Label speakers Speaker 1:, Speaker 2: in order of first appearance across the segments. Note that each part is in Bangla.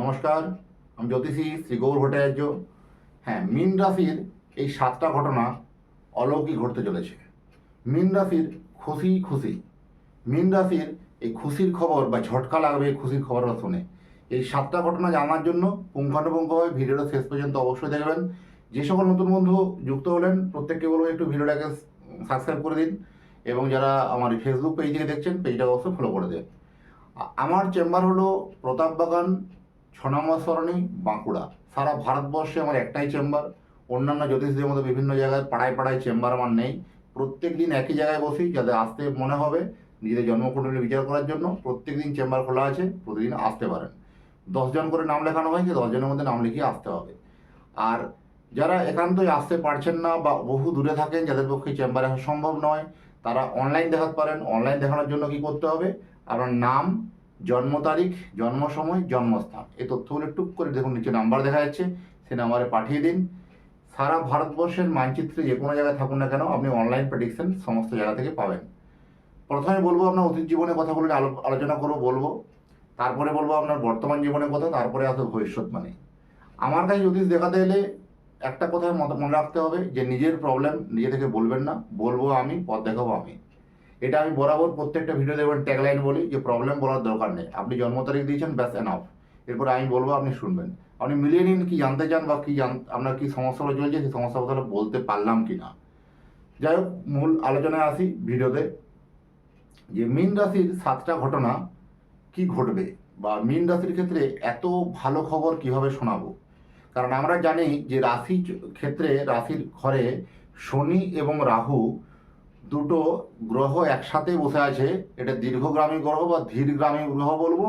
Speaker 1: নমস্কার, আমি জ্যোতিষী শ্রী গৌর ভট্টাচার্য। হ্যাঁ মীন রাশির এই সাতটা ঘটনা অলৌকিক ঘটতে চলেছে। মীন রাশির খুশি খুশি। মীন রাশির এই খুশির খবর বা ঝটকা লাগবে এই খুশির খবরটা শুনে। এই সাতটা ঘটনা জানার জন্য পুঙ্খানুপুঙ্খভাবে ভিডিওটা শেষ পর্যন্ত অবশ্যই দেখবেন। যে সকল নতুন বন্ধু যুক্ত হলেন, প্রত্যেককে বলব একটু ভিডিওটাকে সাবস্ক্রাইব করে দিন এবং যারা আমার ফেসবুক পেজ থেকে দেখছেন পেজটা অবশ্যই ফলো করে দেন। আমার চেম্বার হলো প্রতাপবাগান ছ সরণি বাঁকুড়া। সারা ভারতবর্ষে আমার একটাই চেম্বার। অন্যান্য জ্যোতিষদের মতো বিভিন্ন জায়গায়, পাড়ায় পাড়ায় চেম্বার আমার নেই। প্রত্যেক দিন একই জায়গায় বসি যাতে আসতে মনে হবে নিজেদের জন্মকুণ্ডলী বিচার করার জন্য। প্রত্যেক দিন চেম্বার খোলা আছে, প্রতিদিন আসতে পারেন। দশজন করে নাম লেখানো হয় যে দশজনের মধ্যে নাম লিখিয়ে আসতে হবে। আর যারা একান্তই আসতে পারছেন না বা বহু দূরে থাকেন, যাদের পক্ষে চেম্বারে আসা সম্ভব নয়, তারা অনলাইন দেখাতে পারেন। অনলাইন দেখানোর জন্য কি করতে হবে? আপনার নাম জন্ম তারিখ, জন্ম সময়, জন্মস্থান। এই তথ্যগুলো টুক করে দেখুন, নিচে নাম্বার দেখা যাচ্ছে সেই নাম্বারে পাঠিয়ে দিন। সারা ভারতবর্ষের মানচিত্রে যে কোনো জায়গায় থাকুন না কেন, আপনি অনলাইন প্রেডিকশন সমস্ত জায়গা থেকে পাবেন। প্রথমে বলব আপনার অতীত জীবনের কথাগুলো নিয়ে আলো- আলোচনা করব, বলব। তারপরে বলব আপনার বর্তমান জীবনের কথা, তারপরে আসবে মানে। আমার কাছে জ্যোতিষ দেখাতে এলে একটা কথা মনে রাখতে হবে, যে নিজের প্রবলেম নিজে থেকে বলবেন না। বলব আমি, পথ দেখাবো আমি। এটা আমি বরাবর প্রত্যেকটা ভিডিও দেখবেন ট্যাগলাইন বলি যে প্রবলেম বলার দরকার নেই। আপনি জন্ম তারিখ দিয়েছেন, ব্যাস এনাফ এরপর আমি বলব, আপনি শুনবেন। আপনি মিলিয়ে নিন কি জানতে চান বা কি জান আপনার কী সমস্যাগুলো চলছে, সেই সমস্যা কথাটা বলতে পারলাম কি না যাই হোক, মূল আলোচনায় আসি ভিডিওতে। যে মীন রাশির সাতটা ঘটনা কি ঘটবে বা মীন রাশির ক্ষেত্রে এত ভালো খবর কীভাবে শোনাবো? কারণ আমরা জানি যে রাশি ক্ষেত্রে রাশির ঘরে শনি এবং রাহু দুটো গ্রহ একসাথে বসে আছে। এটা দীর্ঘগ্রামী গ্রহ বা ধীরগ্রামী গ্রহ বলব,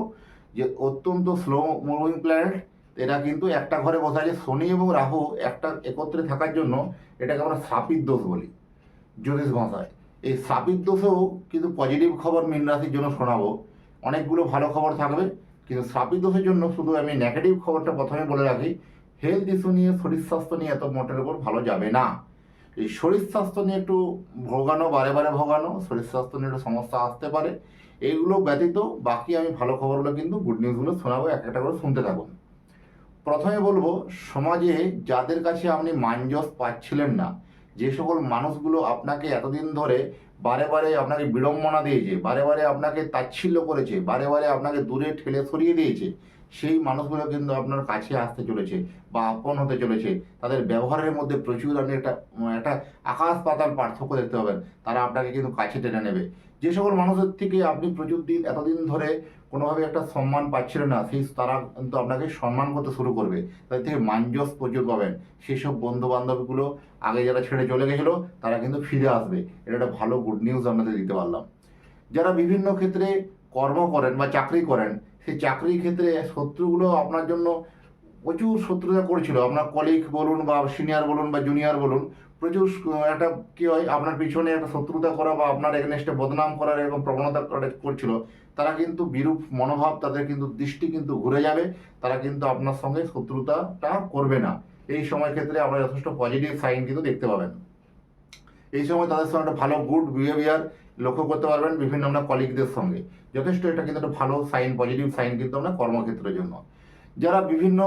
Speaker 1: যে অত্যন্ত স্লো মুভিং প্ল্যানেট এরা কিন্তু একটা ঘরে বসে আছে, শনি এবং রাহু একটা একত্রে থাকার জন্য এটাকে আমরা শ্রাপিত দোষ বলি, জ্যোতিষ ভাষায় এই শ্রাপিত দোষেও কিন্তু পজিটিভ খবর মীন রাশির জন্য শোনাবো। অনেকগুলো ভালো খবর থাকবে, কিন্তু শ্রাপিত দোষের জন্য শুধু আমি নেগেটিভ খবরটা প্রথমে বলে রাখি হেলথ ইস্যু নিয়ে, শরীর স্বাস্থ্য নিয়ে এত মোটের উপর ভালো যাবে না। এই শরীর স্বাস্থ্য নিয়ে একটু ভোগানো, বারে বারে ভোগানো, শরীর স্বাস্থ্য নিয়ে একটু সমস্যা আসতে পারে। এইগুলো ব্যতীত বাকি আমি ভালো খবরগুলো কিন্তু গুড নিউজগুলো শোনাবো, এক একটা করে শুনতে থাকুন প্রথমে বলব, সমাজে যাদের কাছে আপনি মাঞ্জস পাচ্ছিলেন না, যে সকল মানুষগুলো আপনাকে এতদিন ধরে বারে বারে আপনাকে বিড়ম্বনা দিয়েছে, বারে বারে আপনাকে তাচ্ছিল্য করেছে, বারে বারে আপনাকে দূরে ঠেলে সরিয়ে দিয়েছে সেই মানুষগুলো কিন্তু আপনার কাছে আসতে চলেছে বা আপন হতে চলেছে। তাদের ব্যবহারের মধ্যে প্রচুর আপনি একটা একটা আকাশ পাতাল পার্থক্য দেখতে পাবেন। তারা আপনাকে কিন্তু কাছে টেনে নেবে। যে সকল মানুষের থেকে আপনি প্রচুর দিন, এতদিন ধরে কোনোভাবে একটা সম্মান পাচ্ছিলেন না, সেই তারা কিন্তু আপনাকে সম্মান করতে শুরু করবে। তাদের থেকে মাঞ্জস প্রচুর পাবেন। সেই সব বন্ধু বান্ধবগুলো আগে যারা ছেড়ে চলে গেছিল, তারা কিন্তু ফিরে আসবে। এটা একটা ভালো গুড নিউজ আপনাদের দিতে পারলাম। যারা বিভিন্ন ক্ষেত্রে কর্ম করেন বা চাকরি করেন সেই চাকরির ক্ষেত্রে শত্রুগুলো আপনার জন্য প্রচুর শত্রুতা করছিল। আপনার কলিগ বলুন বা সিনিয়র বলুন বা জুনিয়র বলুন, প্রচুর একটা কি হয়, আপনার পিছনে একটা শত্রুতা করা বা আপনার এগেনস্টে বদনাম করার এরকম প্রবণতা করে- করছিল, তারা কিন্তু বিরূপ মনোভাব, তাদের কিন্তু দৃষ্টি কিন্তু ঘুরে যাবে, তারা কিন্তু আপনার সঙ্গে শত্রুতাটা করবে না। এই সময় ক্ষেত্রে আমরা যথেষ্ট পজিটিভ সাইন কিন্তু দেখতে পাবেন। এই সময় তাদের সঙ্গে একটা ভালো গুড বিহেভিয়ার লক্ষ্য করতে পারবেন বিভিন্ন আমরা কলিগদের সঙ্গে। যথেষ্ট এটা কিন্তু একটা ভালো সাইন পজিটিভ সাইন কিন্তু আমরা কর্মক্ষেত্রের জন্য। যারা বিভিন্ন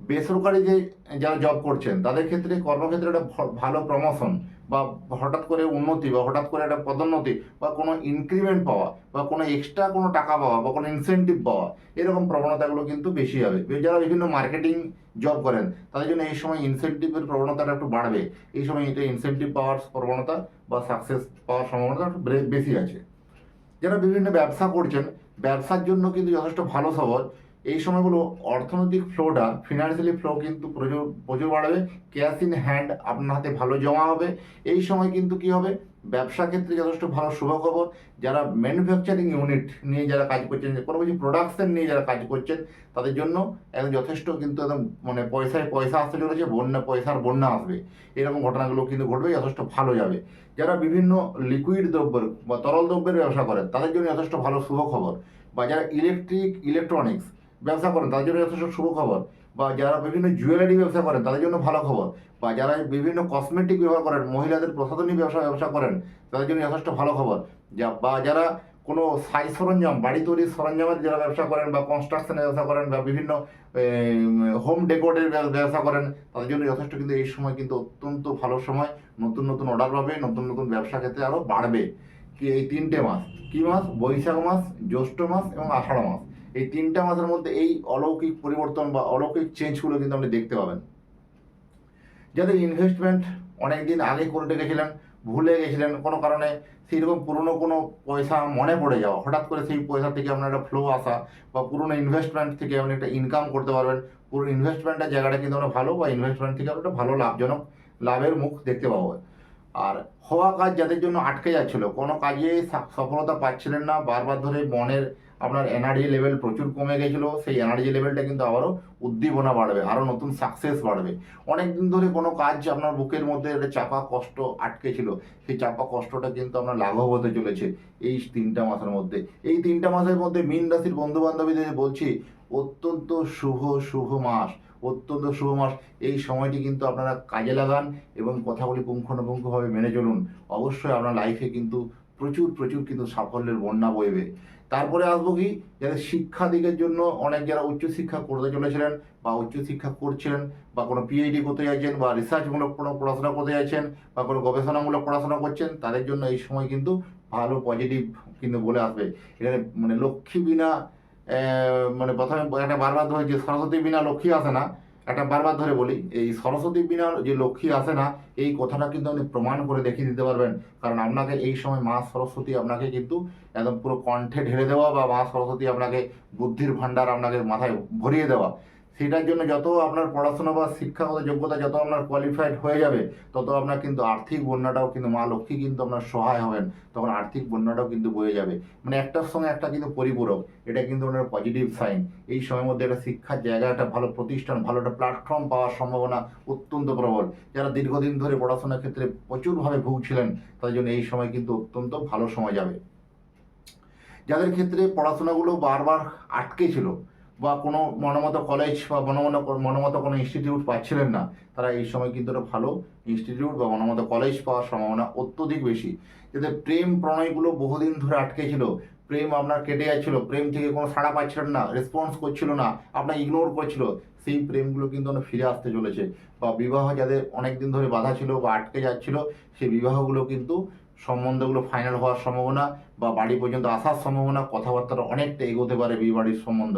Speaker 1: বেসরকারি যে, যারা জব করছেন, তাদের ক্ষেত্রে কর্মক্ষেত্রে একটা ভালো প্রমোশন বা হঠাৎ করে উন্নতি বা হঠাৎ করে একটা পদোন্নতি বা কোনো ইনক্রিমেন্ট পাওয়া বা কোনো এক্সট্রা কোনো টাকা পাওয়া বা কোনো ইনসেন্টিভ পাওয়া, এরকম প্রবণতাগুলো কিন্তু বেশি হবে। যারা বিভিন্ন মার্কেটিং জব করেন, তাদের জন্য এই সময় ইনসেন্টিভের প্রবণতাটা একটু বাড়বে। এই সময় এটা ইনসেন্টিভ পাওয়ার প্রবণতা বা সাকসেস পাওয়ার সম্ভাবনাটা একটু বেশি আছে। যারা বিভিন্ন ব্যবসা করছেন, ব্যবসার জন্য কিন্তু যথেষ্ট ভালো খবর এই সময়গুলো অর্থনৈতিক ফ্লোটা ফিনান্সিয়ালি ফ্লো কিন্তু প্রচুর প্রচুর বাড়বে। ক্যাশ ইন হ্যান্ড আপনার হাতে ভালো জমা হবে। এই সময় কিন্তু কি হবে? ব্যবসা ক্ষেত্রে যথেষ্ট ভালো শুভ খবর যারা ম্যানুফ্যাকচারিং ইউনিট নিয়ে যারা কাজ করছেন, কোনো কিছু প্রোডাকশন নিয়ে যারা কাজ করছেন, তাদের জন্য একদম যথেষ্ট কিন্তু একদম মানে পয়সায় পয়সা আসতে চলেছে, বন্যা, পয়সার বন্যা আসবে। এরকম ঘটনাগুলো কিন্তু ঘটবে, যথেষ্ট ভালো যাবে। যারা বিভিন্ন লিকুইড দ্রব্যের বা তরল দ্রব্যের ব্যবসা করেন, তাদের জন্য যথেষ্ট ভালো শুভ খবর বা যারা ইলেকট্রিক ইলেকট্রনিক্স ব্যবসা করেন, তাদের জন্য যথেষ্ট শুভ খবর। বা যারা বিভিন্ন জুয়েলারি ব্যবসা করেন, তাদের জন্য ভালো খবর। বা যারা বিভিন্ন কসমেটিক ব্যবহার করেন, মহিলাদের প্রসাধনী ব্যবসা ব্যবসা করেন, তাদের জন্য যথেষ্ট ভালো খবর। যা বা যারা কোনো সাই সরঞ্জাম, বাড়ি তৈরির সরঞ্জামের যারা ব্যবসা করেন বা কনস্ট্রাকশনের ব্যবসা করেন বা বিভিন্ন হোম ডেকোরের ব্যবসা করেন, তাদের জন্য যথেষ্ট কিন্তু এই সময় কিন্তু অত্যন্ত ভালো সময়। নতুন নতুন অর্ডার পাবে, নতুন নতুন ব্যবসা ক্ষেত্রে আরও বাড়বে। কি এই তিনটে মাস, কী মাস? বৈশাখ মাস, জ্যৈষ্ঠ মাস এবং আষাঢ় মাস। এই তিনটা মাসের মধ্যে এই অলৌকিক পরিবর্তন বা অলৌকিক চেঞ্জগুলো কিন্তু আপনি দেখতে পাবেন। যাদের ইনভেস্টমেন্ট অনেক দিন আগে করে রেখেছিলেন, ভুলে গেছিলেন, কোনো কারণে সেইরকম পুরনো কোনো পয়সা মনে পড়ে যাওয়া, হঠাৎ করে সেই পয়সা থেকে আপনার একটা ফ্লো আসা বা পুরনো ইনভেস্টমেন্ট থেকে আপনি একটা ইনকাম করতে পারবেন পুরো ইনভেস্টমেন্টের জায়গাটা কিন্তু আমরা ভালো বা ইনভেস্টমেন্ট থেকে আমরা একটা ভালো লাভজনক, লাভের মুখ দেখতে পাবো। আর হওয়া কাজ যাদের জন্য আটকে যাচ্ছিল, কোনো কাজে সফলতা পাচ্ছিলেন না। বারবার ধরে মনের আপনার এনার্জি লেভেল প্রচুর কমে গেছিল, সেই এনার্জি লেভেলটা কিন্তু আবারও উদ্দীপনা বাড়বে, আরও নতুন সাকসেস বাড়বে। অনেক দিন ধরে কোনো কাজ আপনার বুকের মধ্যে একটা চাপা কষ্ট আটকে ছিল, সেই চাপা কষ্টটা কিন্তু আপনার লাঘব হতে চলেছে এই তিনটা মাসের মধ্যে। এই তিনটা মাসের মধ্যে মীন রাশির বন্ধু বান্ধবীদের বলছি অত্যন্ত শুভ শুভ মাস। অত্যন্ত শুভ মাস। এই সময়টি কিন্তু আপনারা কাজে লাগান এবং কথাগুলি পুঙ্খানুপুঙ্খভাবে মেনে চলুন। অবশ্যই আপনার লাইফে কিন্তু প্রচুর প্রচুর কিন্তু সাফল্যের বন্যা বইবে। তারপরে আসব কি? যাদের শিক্ষা দিকের জন্য অনেক যারা উচ্চশিক্ষা করতে চলেছিলেন বা উচ্চশিক্ষা করছিলেন বা কোনো পিএইচডি করতে চাইছেন বা রিসার্চমূলক কোনো পড়াশোনা করতে চাইছেন বা কোনো গবেষণামূলক পড়াশোনা করছেন, তাদের জন্য এই সময় কিন্তু ভালো পজিটিভ কিন্তু বলে আসবে। এখানে মানে লক্ষ্মী বিনা মানে প্রথমে একটা বারবার ধরে যে সরস্বতী বিনা লক্ষ্মী আসে না, একটা বারবার ধরে বলি, এই সরস্বতী বিনা যে লক্ষ্মী আসে না, এই কথাটা কিন্তু আপনি প্রমাণ করে দেখিয়ে দিতে পারবেন। কারণ আপনাকে এই সময় মা সরস্বতী আপনাকে কিন্তু একদম পুরো কণ্ঠে ঢেলে দেওয়া বা মা সরস্বতী আপনাকে বুদ্ধির ভাণ্ডার আপনাকে মাথায় ভরিয়ে দেওয়া। সেটার জন্য যত আপনার পড়াশোনা বা শিক্ষাগত যোগ্যতা যত আপনার কোয়ালিফাইড হয়ে যাবে, তত আপনার কিন্তু আর্থিক বন্যাটাও কিন্তু, মা লক্ষ্মী কিন্তু আপনার সহায় হবেন, তখন আর্থিক বন্যাটাও কিন্তু বয়ে যাবে। মানে একটার সঙ্গে একটা কিন্তু পরিপূরক, এটা কিন্তু আপনার পজিটিভ সাইন এই সময়ের মধ্যে একটা শিক্ষার জায়গা, একটা ভালো প্রতিষ্ঠান, ভালো একটা প্ল্যাটফর্ম পাওয়ার সম্ভাবনা অত্যন্ত প্রবল। যারা দীর্ঘদিন ধরে পড়াশোনার ক্ষেত্রে প্রচুরভাবে ভুগছিলেন, তাদের জন্য এই সময় কিন্তু অত্যন্ত ভালো সময় যাবে। যাদের ক্ষেত্রে পড়াশোনাগুলো বারবার আটকে ছিল বা কোনো মনোমতো কলেজ বা মনোমতো মনোমতো কোনো ইনস্টিটিউট পাচ্ছিলেন না, তারা এই সময় কিন্তু একটা ভালো ইনস্টিটিউট বা মনোমতো কলেজ পাওয়ার সম্ভাবনা অত্যধিক বেশি। যাদের প্রেম প্রণয়গুলো বহুদিন ধরে আটকে ছিল প্রেম আপনার কেটে যাচ্ছিল, প্রেম থেকে কোনো সাড়া পাচ্ছিলেন না রেসপন্স করছিল না, আপনার ইগনোর করছিল, সেই প্রেমগুলো কিন্তু অনেক ফিরে আসতে চলেছে। বা বিবাহ যাদের অনেক দিন ধরে বাধা ছিল বা আটকে যাচ্ছিল, সেই বিবাহগুলো কিন্তু সম্বন্ধগুলো ফাইনাল হওয়ার সম্ভাবনা বা বাড়ি পর্যন্ত আসার সম্ভাবনা, কথাবার্তাটা অনেকটা এগোতে পারে বিয়ে বাড়ির সম্বন্ধ।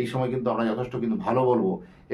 Speaker 1: এই সময় কিন্তু আমরা যথেষ্ট কিন্তু ভালো বলব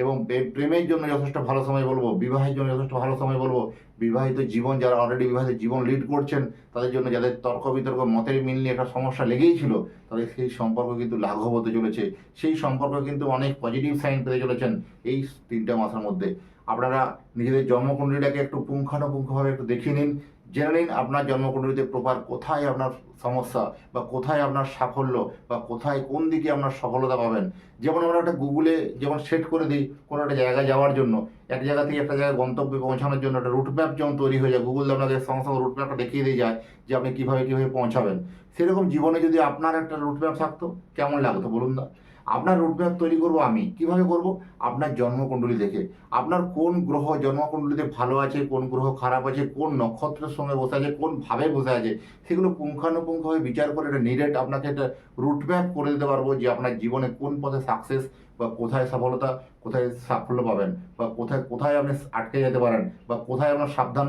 Speaker 1: এবং প্রেমের জন্য যথেষ্ট ভালো সময় বলব, বিবাহের জন্য যথেষ্ট ভালো সময় বলব। বিবাহিত জীবন যারা অলরেডি বিবাহিত জীবন লিড করছেন, তাদের জন্য যাদের তর্ক বিতর্ক, মতের মিল নিয়ে একটা সমস্যা লেগেই ছিল, তাদের সেই সম্পর্ক কিন্তু লাঘব হতে চলেছে। সেই সম্পর্ক কিন্তু অনেক পজিটিভ সাইন পেতে চলেছেন এই তিনটা মাসের মধ্যে। আপনারা নিজেদের জন্মকুণ্ডলীটাকে একটু পুঙ্খানুপুঙ্খভাবে একটু দেখিয়ে নিন, জেনে নিন আপনার জন্মকুণ্ডলীতে প্রপার কোথায় আপনার সমস্যা বা কোথায় আপনার সাফল্য বা কোথায় কোন দিকে আপনার সফলতা পাবেন। যেমন আমরা একটা গুগলে যেমন সেট করে দিই কোনো একটা জায়গায় যাওয়ার জন্য, এক জায়গা থেকে একটা জায়গায় গন্তব্যে পৌঁছানোর জন্য একটা রুট ম্যাপ যেমন তৈরি হয়ে যায়, গুগল আপনাকে সঙ্গে সঙ্গে রুট ম্যাপটা দেখিয়ে দিয়ে যায় যে আপনি কীভাবে কীভাবে পৌঁছাবেন। সেরকম জীবনে যদি আপনার একটা রুট ম্যাপ থাকতো, কেমন লাগতো বলুন না আপনার রুটম্যাপ তৈরি করব আমি। কীভাবে করব? আপনার জন্মকুণ্ডলী দেখে। আপনার কোন গ্রহ জন্মকুণ্ডলীতে ভালো আছে, কোন গ্রহ খারাপ আছে, কোন নক্ষত্রের সঙ্গে বসে আছে, কোন ভাবে বসে আছে, সেগুলো পুঙ্খানুপুঙ্খভাবে বিচার করে একটা নিরেট আপনাকে একটা রুটম্যাপ করে দিতে পারব যে আপনার জীবনে কোন পথে সাকসেস বা কোথায় সফলতা, কোথায় সাফল্য পাবেন বা কোথায় কোথায় আপনি আটকে যেতে পারেন বা কোথায় আপনার সাবধান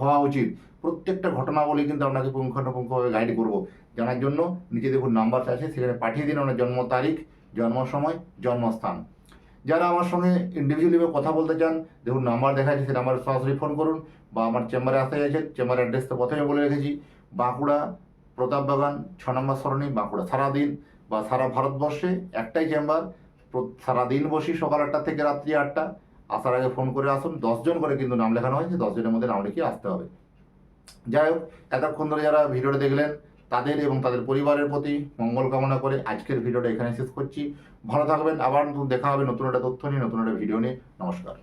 Speaker 1: হওয়া উচিত। প্রত্যেকটা ঘটনাবলী কিন্তু আপনাকে পুঙ্খানুপুঙ্খভাবে গাইড করব। জানার জন্য নিচে দেখুন নাম্বার আছে, সেখানে পাঠিয়ে দিন আপনার জন্ম তারিখ জন্ম সময় জন্মস্থান। যারা আমার সঙ্গে ইন্ডিভিজুয়ালি কথা বলতে চান, দেখুন নাম্বার দেখা যাচ্ছে নাম্বারে সরাসরি ফোন করুন বা আমার চেম্বারে আসতে চাইছেন চেম্বার অ্যাড্রেস তো প্রথমে বলে রেখেছি। বাঁকুড়া প্রতাপবাগান ছ নম্বর সরণি, বাঁকুড়া। সারাদিন বা সারা ভারতবর্ষে একটাই চেম্বার সারাদিন বসি সকাল আটটা থেকে রাত্রি আটটা। আসার আগে ফোন করে আসুন দশজন করে কিন্তু নাম লেখানো হয়েছে দশজনের মধ্যে নাম লিখিয়ে আসতে হবে। যাই হোক, এতক্ষণ ধরে যারা ভিডিওটা দেখলেন তাদের এবং তাদের পরিবারের প্রতি মঙ্গল কামনা করে আজকের ভিডিওটা এখানে শেষ করছি। ভালো থাকবেন, আবার দেখা হবে, নতুন একটা তথ্য নিয়ে, নতুন একটা ভিডিও নিয়ে। নমস্কার।